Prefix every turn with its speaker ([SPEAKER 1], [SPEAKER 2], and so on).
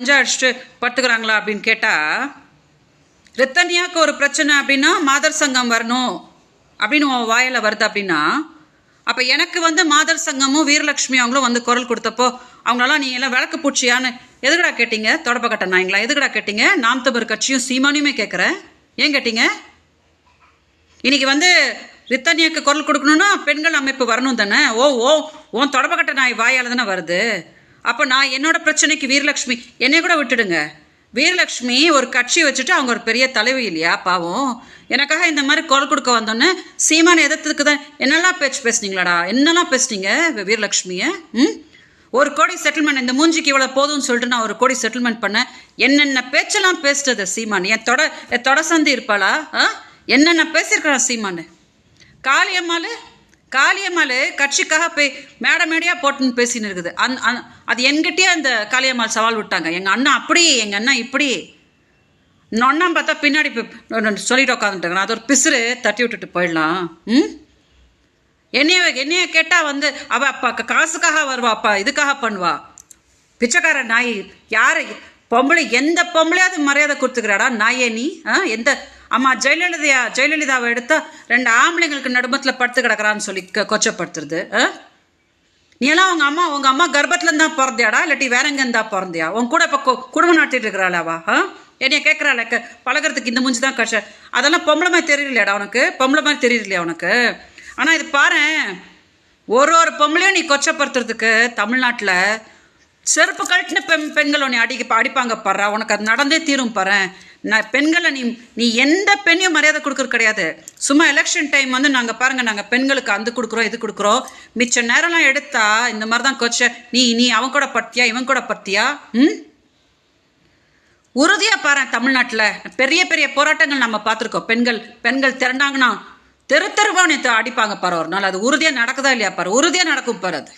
[SPEAKER 1] அஞ்சா அடிச்சுட்டு படுத்துக்கிறாங்களா அப்படின்னு கேட்டால் ரித்தன்யாவுக்கு ஒரு பிரச்சனை அப்படின்னா மாதர் சங்கம் வரணும். அப்படின்னு உன் வாயில் வருது அப்படின்னா அப்போ எனக்கு வந்து மாதர் சங்கமும் வீரலட்சுமி அவங்களும் வந்து குரல் கொடுத்தப்போ அவங்களெல்லாம் நீ எல்லாம் விளக்கு பூச்சியான்னு எதுக்குடா கேட்டீங்க? தொடப்ப கட்ட நாய்ங்களா எதுக்குடா கேட்டீங்க? நாம் தமிழ் கட்சியும் சீமானியுமே கேட்குறேன். ஏன் கேட்டீங்க? இன்னைக்கு வந்து ரித்தன்யாக்கு குரல் கொடுக்கணும்னா பெண்கள் அமைப்பு வரணும் தானே? ஓ ஓ உன் தொடப்பக்கட்ட நாய் வாயால் தானே வருது. அப்போ நான் என்னோட பிரச்சனைக்கு வீரலட்சுமி என்னை கூட விட்டுடுங்க. வீரலட்சுமி ஒரு கட்சி வச்சுட்டு அவங்க ஒரு பெரிய தலைவி இல்லையா பாவம். எனக்காக இந்த மாதிரி குரல் கொடுக்க வந்தோன்னே சீமான எதிர்த்ததுக்கு தான் என்னெல்லாம் பேச்சு பேசுனீங்களாடா? என்னெல்லாம் பேசுனீங்க வீரலட்சுமியை? ம்? ஒரு கோடி செட்டில்மெண்ட் இந்த மூஞ்சிக்கு இவ்வளோ போதும்னு சொல்லிட்டு நான் ஒரு கோடி செட்டில்மெண்ட் பண்ணேன். என்னென்ன பேச்செல்லாம் பேசிட்டது சீமான்? என் தொட என் தொட சந்தி இருப்பாளா? ஆ? என்னென்ன பேசியிருக்கிறான் சீமான்? காளியம்மாள் காளியம்மாள் கட்சிக்காக போய் மேடை மேடையாக போட்டுன்னு பேசின்னு இருக்குது. அந் அந் அது என்கிட்டயே அந்த காளியம்மாள் சவால் விட்டாங்க. எங்கள் அண்ணா அப்படி எங்கள் அண்ணா இப்படி. நொன்னா பார்த்தா பின்னாடி சொல்லிட்டு உட்காந்துட்டாங்க அது ஒரு பிசுறு தட்டி விட்டுட்டு போயிடலாம். ம்? என்னைய என்னைய கேட்டால் வந்து அவள் அப்பா காசுக்காக வருவா அப்பா இதுக்காக பண்ணுவா. பிச்சைக்கார நாய் யாரை பொம்பளை எந்த பொம்பளையாவது மரியாதை கொடுத்துக்கிறாடா நாயே நீ? ஆ எந்த அம்மா ஜெயலலிதா ஜெயலலிதாவை எடுத்தா ரெண்டு ஆம்பளைங்களுக்கு நடுமத்தில் படுத்து கிடக்குறான்னு சொல்லி கொச்சப்படுத்துறது ஆ? நீ எல்லாம் உங்கள் அம்மா உங்கள் அம்மா கர்ப்பத்துலேருந்து இருந்தா பிறந்தியாடா? இல்லாட்டி வேற எங்கேருந்தா பிறந்தியா? உன் கூட இப்போ குடும்பம் நடத்திட்டு இருக்கிறாளாவா ஆ? என்னைய கேட்குறாள் பழகிறதுக்கு இந்த மூஞ்சி தான் கஷ்டம் அதெல்லாம் பொம்பளை மாதிரி தெரியலையாடா உனக்கு? பொம்பளை மாதிரி தெரியலையா உனக்கு? ஆனால் இது பாரு ஒரு ஒரு பொம்பளையும் நீ கொச்சப்படுத்துறதுக்கு தமிழ்நாட்டில் செருப்பு கழட்டின பெண் பெண்கள் உன்னை அடிக்க அடிப்பாங்க பாரு. உனக்கு அது நடந்தே தீரும் பாரு. நான் பெண்களை நீ நீ எந்த பெண்ணையும் மரியாதை கொடுக்குறது கிடையாது. சும்மா எலெக்ஷன் டைம் வந்து நாங்கள் பாருங்கள் நாங்கள் பெண்களுக்கு அந்த கொடுக்குறோம் இது கொடுக்குறோம். மிச்ச நேரம்லாம் எடுத்தா இந்த மாதிரி தான் கொச்ச. நீ நீ அவன் கூட பட்டியா இவன் கூட படுத்தியா? ம்? உறுதியாக பாரு தமிழ்நாட்டில். பெரிய பெரிய போராட்டங்கள் நம்ம பார்த்துருக்கோம். பெண்கள் பெண்கள் திரண்டாங்கன்னா தெரு தெருவா நேற்று அடிப்பாங்க பாரு ஒரு நாள். அது உறுதியாக நடக்குதா இல்லையா பாரு? உறுதியாக நடக்கும் பாரு அது.